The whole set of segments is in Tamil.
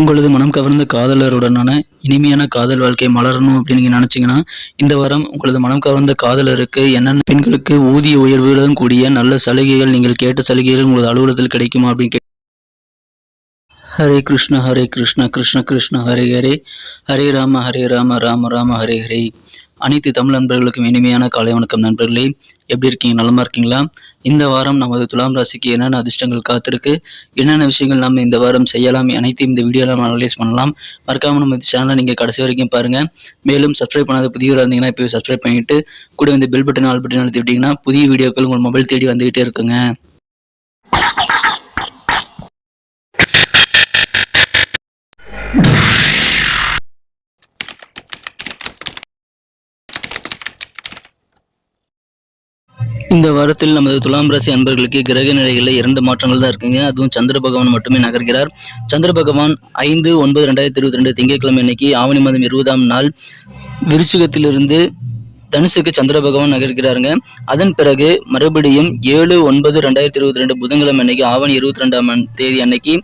உங்களது மனம் கவர்ந்த காதலருடனான இனிமையான காதல் வாழ்க்கை மலரணும் அப்படின்னு நீங்கள் நினச்சிங்கன்னா இந்த வாரம் உங்களது மனம் கவர்ந்த காதலருக்கு என்னென்ன பெண்களுக்கு ஊதிய உயர்வுடன் கூடிய நல்ல சலுகைகள் நீங்கள் கேட்ட சலுகைகள் உங்களது அலுவலகத்தில் கிடைக்குமா அப்படின்னு கே ஹரே கிருஷ்ண ஹரே கிருஷ்ண கிருஷ்ண கிருஷ்ண ஹரே ஹரே. ஹரே ராம ஹரே ராம ராம ராம ஹரே ஹரே. அனைத்து தமிழ் நண்பர்களுக்கும் இனிமையான காலை வணக்கம் நண்பர்களே. எப்படி இருக்கீங்க? நலமா இருக்கீங்களா? இந்த வாரம் நமது துலாம் ராசிக்கு என்னென்ன அதிர்ஷ்டங்கள் காத்திருக்கு? என்னென்ன விஷயங்கள் நம்ம இந்த வாரம் செய்யலாம்? அனைத்தையும் இந்த வீடியோவில் நம்ம அனலைஸ் பண்ணலாம். மறக்காம நம்ம இந்த சேனலை நீங்கள் கடைசி வரைக்கும் பாருங்க. மேலும் சப்ஸ்கிரைப் பண்ணாத புதியவராக இருந்தீங்கன்னா இப்போ சப்ஸ்கிரைப் பண்ணிட்டு கூட வந்து பெல் பட்டன் ஆல் பட்டன் அழுத்தி விட்டீங்கன்னா புதிய வீடியோக்கள் உங்கள் மொபைல் தேடி வந்துகிட்டே இருக்குங்க. இந்த வாரத்தில் நமது துலாம் ராசி அன்பர்களுக்கு கிரக நிலைகளில் இரண்டு மாற்றங்கள் தான் இருக்குங்க. அதுவும் சந்திர பகவான் மட்டுமே நகர்கிறார். சந்திர பகவான் ஐந்து ஒன்பது ரெண்டாயிரத்தி இருபத்தி ரெண்டு திங்கட்கிழமை அன்னைக்கு ஆவணி மாதம் இருபதாம் நாள் விருச்சிகத்திலிருந்து தனுசுக்கு சந்திர பகவான் நகர்கிறாருங்க. அதன் பிறகு மறுபடியும் ஏழு ஒன்பது ரெண்டாயிரத்தி இருபத்தி ரெண்டு புதன்கிழமை அன்னைக்கு ஆவணி இருபத்தி ரெண்டாம் தேதி அன்னைக்கு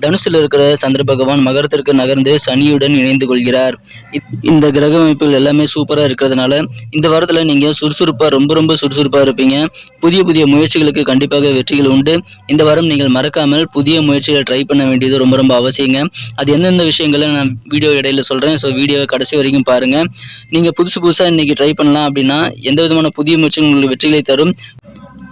தனுசில் இருக்கிற சந்திர பகவான் மகரத்திற்கு நகர்ந்து சனியுடன் இணைந்து கொள்கிறார். இ- இந்த கிரக அமைப்புகள் எல்லாமே சூப்பராக இருக்கிறதுனால இந்த வாரத்தில் நீங்கள் சுறுசுறுப்பாக ரொம்ப ரொம்ப சுறுசுறுப்பாக இருப்பீங்க. புதிய புதிய முயற்சிகளுக்கு கண்டிப்பாக வெற்றிகள் உண்டு. இந்த வாரம் நீங்கள் மறக்காமல் புதிய முயற்சிகளை ட்ரை பண்ண வேண்டியது ரொம்ப ரொம்ப அவசியங்க. அது எந்தெந்த விஷயங்களை நான் வீடியோ இடையில சொல்கிறேன் ஸோ வீடியோவை கடைசி வரைக்கும் பாருங்கள் நீங்கள் புதுசு புதுசாக இன்றைக்கி ட்ரை பண்ணலாம் அப்படின்னா எந்த விதமான புதிய முயற்சிகள் உங்களுக்கு வெற்றிகளை தரும்.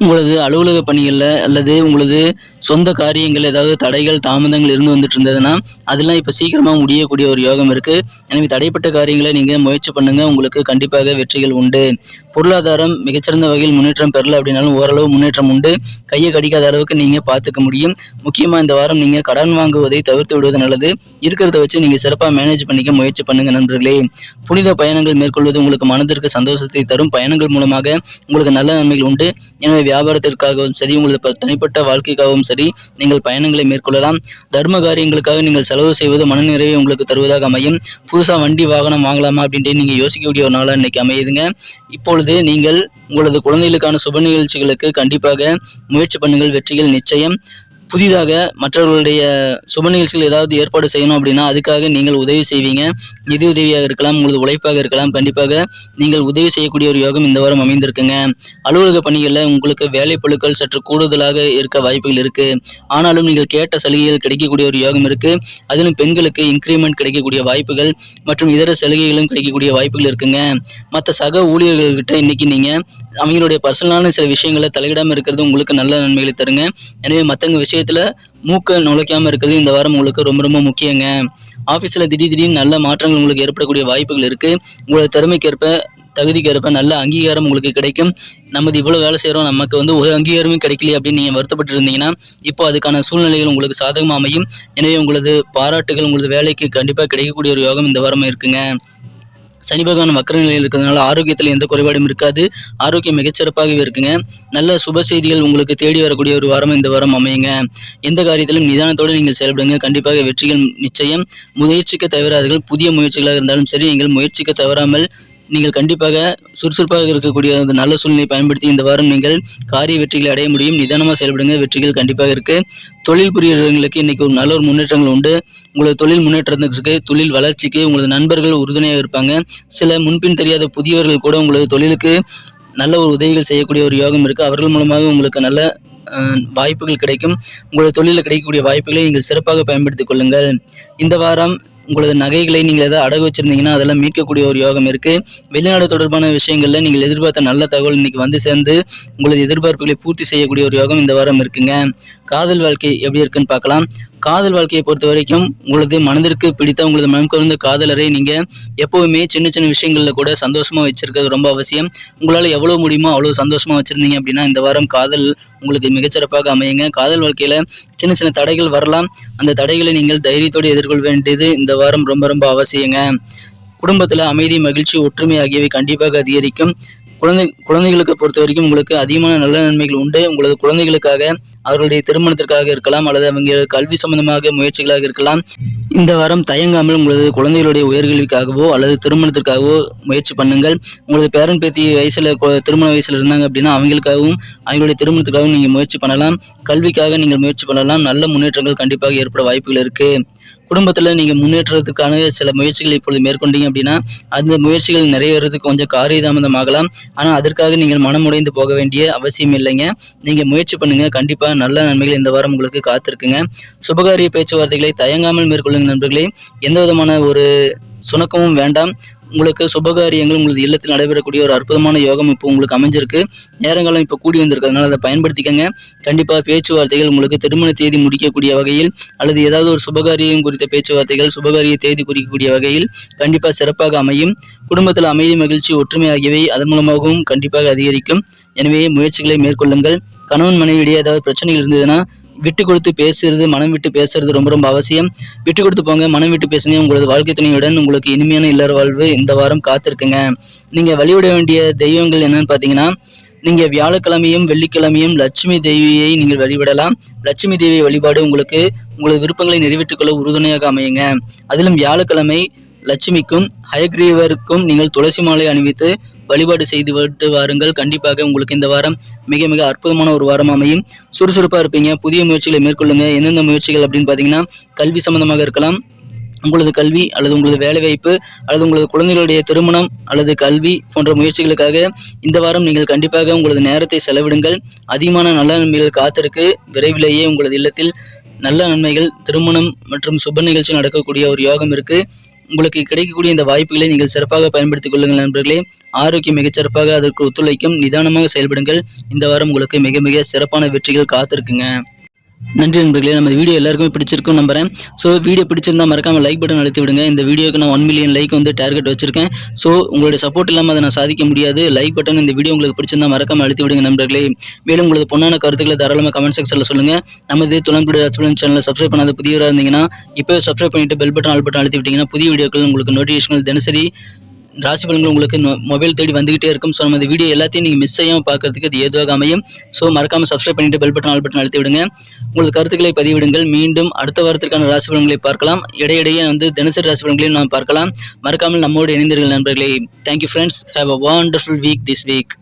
உங்களது அலுவலக பணிகளில் அல்லது உங்களது சொந்த காரியங்கள் ஏதாவது தடைகள் தாமதங்கள் இருந்து வந்துட்டு இருந்ததுன்னா அதெல்லாம் இப்போ சீக்கிரமாக முடியக்கூடிய ஒரு யோகம் இருக்கு. எனவே தடைப்பட்ட காரியங்களை நீங்கள் முயற்சி பண்ணுங்கள் உங்களுக்கு கண்டிப்பாக வெற்றிகள் உண்டு. பொருளாதாரம் மிகச்சிறந்த வகையில் முன்னேற்றம் பெறல அப்படின்னாலும் ஓரளவு முன்னேற்றம் உண்டு. கையை கடிக்காத அளவுக்கு நீங்கள் பார்த்துக்க முடியும். முக்கியமாக இந்த வாரம் நீங்கள் கடன் வாங்குவதை தவிர்த்து விடுவது நல்லது. இருக்கிறத வச்சு நீங்கள் சிறப்பாக மேனேஜ் பண்ணிக்க முயற்சி பண்ணுங்கள் நண்பர்களே. புனித பயணங்கள் மேற்கொள்வது உங்களுக்கு மனதிற்கு சந்தோஷத்தை தரும். பயணங்கள் மூலமாக உங்களுக்கு நல்ல நன்மைகள் உண்டு. எனவே வியாபாரத்திற்காகவும் சரி உங்களது தனிப்பட்ட வாழ்க்கைக்காகவும் சரி நீங்கள் பயணங்களை மேற்கொள்ளலாம். தர்ம காரியங்களுக்காக நீங்கள் செலவு செய்வது மனநிறைவை உங்களுக்கு தருவதாக அமையும். புதுசாக வண்டி வாகனம் வாங்கலாமா அப்படின்ட்டு நீங்கள் யோசிக்கக்கூடிய ஒரு நாளாக இன்னைக்கு அமையுதுங்க. இப்பொழுது நீங்கள் உங்களது குழந்தைகளுக்கான சுப நிகழ்ச்சிகளுக்கு கண்டிப்பாக முயற்சி பண்ணுங்கள். வெற்றிகள் நிச்சயம். புதிதாக மற்றவர்களுடைய சுப நிகழ்ச்சிகள் ஏதாவது ஏற்பாடு செய்யணும் அப்படின்னா அதுக்காக நீங்கள் உதவி செய்வீங்க. நிதி உதவியாக இருக்கலாம் உங்களது உழைப்பாக இருக்கலாம். கண்டிப்பாக நீங்கள் உதவி செய்யக்கூடிய ஒரு யோகம் இந்த வாரம் அமைந்திருக்குங்க. அலுவலக பணிகளில் உங்களுக்கு வேலை பளுக்கள் சற்று கூடுதலாக இருக்க வாய்ப்புகள் இருக்கு. ஆனாலும் நீங்கள் கேட்ட சலுகைகள் கிடைக்கக்கூடிய ஒரு யோகம் இருக்கு. அதிலும் பெண்களுக்கு இன்க்ரிமெண்ட் கிடைக்கக்கூடிய வாய்ப்புகள் மற்றும் இதர சலுகைகளும் கிடைக்கக்கூடிய வாய்ப்புகள் இருக்குங்க. மற்ற சக ஊழியர்கள்கிட்ட இன்னைக்கு நீங்க அவங்களுடைய பர்சனலான சில விஷயங்களை தலையிடாம இருக்கிறது உங்களுக்கு நல்ல நன்மைகளை தருங்க. எனவே மற்றவங்க விஷயத்துல மூக்க நுழைக்காம இருக்கிறது இந்த வாரம் உங்களுக்கு ரொம்ப ரொம்ப முக்கியங்க. ஆஃபீஸில் திடீர் திடீர்னு நல்ல மாற்றங்கள் உங்களுக்கு ஏற்படக்கூடிய வாய்ப்புகள் இருக்கு. உங்களோட திறமைக்கேற்ப தகுதிக்கேற்ப நல்ல அங்கீகாரம் உங்களுக்கு கிடைக்கும். நமது இவ்வளோ வேலை செய்கிறோம் நமக்கு வந்து ஒரு அங்கீகாரமே கிடைக்கல அப்படின்னு நீங்கள் வருத்தப்பட்டு இருந்தீங்கன்னா இப்போ அதுக்கான சூழ்நிலைகள் உங்களுக்கு சாதகமாக அமையும் எனவே உங்களது பாராட்டுகள் உங்களது வேலைக்கு கண்டிப்பாக கிடைக்கக்கூடிய ஒரு யோகம் இந்த வாரம் இருக்குங்க. சனி பகவான் வக்கர நிலையில் இருக்கிறதுனால ஆரோக்கியத்தில் எந்த குறைபாடும் இருக்காது. ஆரோக்கியம் மிகச்சிறப்பாகவே இருக்குங்க. நல்ல சுப செய்திகள் உங்களுக்கு தேடி வரக்கூடிய ஒரு வாரம் இந்த வாரம் அமையுங்க. எந்த காரியத்திலும் நிதானத்தோடு நீங்கள் செயல்படுங்க. கண்டிப்பாக வெற்றிகள் நிச்சயம். முயற்சிக்க தவறாதீர்கள். புதிய முயற்சிகளாக இருந்தாலும் சரி நீங்கள் முயற்சிக்க தவறாமல் நீங்கள் கண்டிப்பாக சுறுசுறுப்பாக இருக்கக்கூடிய அந்த நல்ல சூழ்நிலையை பயன்படுத்தி இந்த வாரம் நீங்கள் காரிய வெற்றிகளை அடைய முடியும். நிதானமாக செயல்படுங்க. வெற்றிகள் கண்டிப்பாக இருக்கு. தொழில் புரியவர்களுக்கு இன்னைக்கு ஒரு நல்ல ஒரு முன்னேற்றங்கள் உண்டு. உங்களது தொழில் முன்னேற்றத்திற்கு தொழில் வளர்ச்சிக்கு உங்களது நண்பர்கள் உறுதுணையாக இருப்பாங்க. சில முன்பின் தெரியாத புதியவர்கள் கூட உங்களது தொழிலுக்கு நல்ல ஒரு உதவிகள் செய்யக்கூடிய ஒரு யோகம் இருக்குது அவர்கள் மூலமாக உங்களுக்கு நல்ல வாய்ப்புகள் கிடைக்கும். உங்களது தொழிலில் கிடைக்கக்கூடிய வாய்ப்புகளை நீங்கள் சிறப்பாக பயன்படுத்திக் கொள்ளுங்கள். இந்த வாரம் உங்களது நகைகளை நீங்கள் எதாவது அடகு வச்சிருந்தீங்கன்னா அதெல்லாம் மீட்கக்கூடிய ஒரு யோகம் இருக்கு. வெளிநாடு தொடர்பான விஷயங்களில் நீங்கள் எதிர்பார்த்த நல்ல தகவல் இன்னைக்கு வந்து சேர்ந்து உங்களது எதிர்பார்ப்புகளை பூர்த்தி செய்யக்கூடிய ஒரு யோகம் இந்த வாரம் இருக்குங்க. காதல் வாழ்க்கை எப்படி இருக்குன்னு பார்க்கலாம். காதல் வாழ்க்கையை பொறுத்த வரைக்கும் உங்களது மனதிற்கு பிடித்த உங்களது மனம் குறைந்த காதலரை நீங்க எப்பவுமே சின்ன சின்ன விஷயங்கள்ல கூட சந்தோஷமா வச்சிருக்கிறது ரொம்ப அவசியம். உங்களால எவ்வளவு முடியுமோ அவ்வளவு சந்தோஷமா வச்சிருந்தீங்க அப்படின்னா இந்த வாரம் காதல் உங்களுக்கு மிகச்சிறப்பாக அமையுங்க. காதல் வாழ்க்கையில சின்ன சின்ன தடைகள் வரலாம். அந்த தடைகளை நீங்கள் தைரியத்தோடு எதிர்கொள்ள வேண்டியது இந்த வாரம் ரொம்ப ரொம்ப அவசியங்க. குடும்பத்துல அமைதி மகிழ்ச்சி ஒற்றுமை ஆகியவை கண்டிப்பாக அதிகரிக்கும். குழந்தை குழந்தைகளுக்கு பொறுத்த வரைக்கும் உங்களுக்கு அதிகமான நல்ல நன்மைகள் உண்டு. உங்களது குழந்தைகளுக்காக அவர்களுடைய திருமணத்திற்காக இருக்கலாம் அல்லது அவங்க கல்வி சம்பந்தமாக முயற்சிகளாக இருக்கலாம். இந்த வாரம் தயங்காமல் உங்களது குழந்தைகளுடைய உயர்கல்விக்காகவோ அல்லது திருமணத்திற்காகவோ முயற்சி பண்ணுங்கள். உங்களது பேரன் பேத்தி வயசுல திருமண வயசுல இருந்தாங்க அப்படின்னா அவங்களுக்காகவும் அவங்களுடைய திருமணத்துக்காகவும் நீங்க முயற்சி பண்ணலாம். கல்விக்காக நீங்கள் முயற்சி பண்ணலாம். நல்ல முன்னேற்றங்கள் கண்டிப்பாக ஏற்பட வாய்ப்புகள் இருக்கு. குடும்பத்தில் நீங்கள் முன்னேற்றத்துக்கான சில முயற்சிகளை இப்பொழுது மேற்கொண்டீங்க அப்படின்னா அந்த முயற்சிகள் நிறைவேறதுக்கு கொஞ்சம் காரியதாமதமாகலாம். ஆனால் அதற்காக நீங்கள் மனமுடைந்து போக வேண்டிய அவசியம் இல்லைங்க. நீங்கள் முயற்சி பண்ணுங்க. கண்டிப்பாக நல்ல நன்மைகள் இந்த வாரம் உங்களுக்கு காத்திருக்குங்க. சுபகாரிய பேச்சுவார்த்தைகளை தயங்காமல் மேற்கொள்ளுங்க நண்பர்களே. எந்த விதமான ஒரு சுணக்கமும் வேண்டாம். உங்களுக்கு சுபகாரியங்கள் உங்களது இல்லத்தில் நடைபெறக்கூடிய ஒரு அற்புதமான யோகம் இப்போ உங்களுக்கு அமைஞ்சிருக்கு. நேரங்களும் இப்போ கூடி வந்திருக்கிறதுனால அதை பயன்படுத்திக்கங்க. கண்டிப்பாக பேச்சுவார்த்தைகள் உங்களுக்கு திருமண தேதி முடிக்கக்கூடிய வகையில் அல்லது ஏதாவது ஒரு சுபகாரியம் குறித்த பேச்சுவார்த்தைகள் சுபகாரிய தேதி குறிக்கக்கூடிய வகையில் கண்டிப்பாக சிறப்பாக அமையும். குடும்பத்தில் அமைதி மகிழ்ச்சி ஒற்றுமை ஆகியவை அதன் மூலமாகவும் கண்டிப்பாக அதிகரிக்கும். எனவே முயற்சிகளை மேற்கொள்ளுங்கள். கணவன் மனைவியிடையே ஏதாவது பிரச்சனைகள் இருந்ததுன்னா விட்டு கொடுத்து பேசுறது மனம் விட்டு பேசுறது ரொம்ப ரொம்ப அவசியம். விட்டு கொடுத்து போங்க மனம் விட்டு பேசுங்க. உங்களது வாழ்க்கை துணையுடன் உங்களுக்கு இனிமையான இல்லற வாழ்வு இந்த வாரம் காத்திருக்குங்க. நீங்க வழிவிட வேண்டிய தெய்வங்கள் என்னன்னு பாத்தீங்கன்னா நீங்க வியாழக்கிழமையும் வெள்ளிக்கிழமையும் லட்சுமி தேவியை நீங்கள் வழிபடலாம். லட்சுமி தேவி வழிபாடு உங்களுக்கு உங்களது விருப்பங்களை நிறைவேற்றிக் கொள்ள உறுதுணையாக அமையுங்க. அதிலும் வியாழக்கிழமை லட்சுமிக்கும் ஹயக்ரீவருக்கும் நீங்கள் துளசி மாலை அணிவித்து வழிபாடு செய்து விட்டு வாருங்கள். கண்டிப்பாக உங்களுக்கு இந்த வாரம் மிக மிக அற்புதமான ஒரு வாரம் அமையும். சுறுசுறுப்பாக இருப்பீங்க. புதிய முயற்சிகளை மேற்கொள்ளுங்க. எந்தெந்த முயற்சிகள் அப்படின்னு பார்த்தீங்கன்னா கல்வி சம்பந்தமாக இருக்கலாம். உங்களது கல்வி அல்லது உங்களது வேலைவாய்ப்பு அல்லது உங்களது குழந்தைகளுடைய திருமணம் அல்லது கல்வி போன்ற முயற்சிகளுக்காக இந்த வாரம் நீங்கள் கண்டிப்பாக உங்களது நேரத்தை செலவிடுங்கள். அதிகமான நல்ல நன்மைகள் காத்திருக்கு. விரைவிலேயே உங்களது இல்லத்தில் நல்ல நன்மைகள் திருமணம் மற்றும் சுப நிகழ்ச்சி நடக்கக்கூடிய ஒரு யோகம் இருக்கு. உங்களுக்கு கிடைக்கக்கூடிய இந்த வாய்ப்புகளை நீங்கள் சிறப்பாக பயன்படுத்திக் கொள்ளுங்கள் நண்பர்களே. ஆரோக்கியம் மிகச்சிறப்பாக அதற்கு ஒத்துழைக்கும். நிதானமாக செயல்படுங்கள். இந்த வாரம் உங்களுக்கு மிக மிக சிறப்பான வெற்றிகள் காத்திருக்குங்க. நன்றி நண்பர்களே நம்ம வீடியோ எல்லாருக்குமே பிடிச்சிருக்கும் நம்புறேன். ஸோ வீடியோ பிடிச்சிருந்தா மறக்காம லைக் பட்டன் அழுத்தி விடுங்க. இந்த வீடியோக்கு நான் ஒன் மில்லியன் லைக் வந்து டார்கெட் வச்சிருக்கேன். ஸோ உங்களுடைய சப்போர்ட் இல்லாமல் அதை நான் சாதிக்க முடியாது. லைக் பட்டன் இந்த வீடியோ உங்களுக்கு பிடிச்சிருந்தா மறக்காம அழுத்தி விடுங்க நண்பர்களே. மேலும் உங்களது பொண்ணான கருத்துக்களை தாராளமாக கமெண்ட் செக்ஷனில் சொல்லுங்க. நமது துளங்குடி ஹஸ்பண்ட் சேனலை சப்ஸ்கிரைப் பண்ணாத புதியவராக இருந்தீங்கன்னா இப்போ சப்ஸ்கிரைப் பண்ணிட்டு பெல் பட்டன் ஆல் பட்டன் அழுத்தி விட்டீங்கன்னா புதிய வீடியோக்கள் உங்களுக்கு நோட்டிஃபிகேஷன் தினசரி ராசி பலன்கள் உங்களுக்கு மொபைல் தேடி வந்துகிட்டே இருக்கும். ஸோ நம்ம இந்த வீடியோ எல்லாத்தையும் நீங்கள் மிஸ் செய்யாமல் பார்க்கறதுக்கு அது ஏதுவாக அமையும். ஸோ மறக்காமல் சப்ஸ்கிரைப் பண்ணிட்டு பெல் பட்டன் ஆல் பட்டன் அழுத்தி விடுங்க. உங்களது கருத்துக்களை பதிவிடுங்கள். மீண்டும் அடுத்த வாரத்திற்கான ராசி பலன்களை பார்க்கலாம். இடையிடையே வந்து தினசரி ராசி பலன்களையும் நாம் பார்க்கலாம். மறக்காமல் நம்மோடு இணைந்தீர்கள் நண்பர்களே. Thank you friends have a wonderful week this week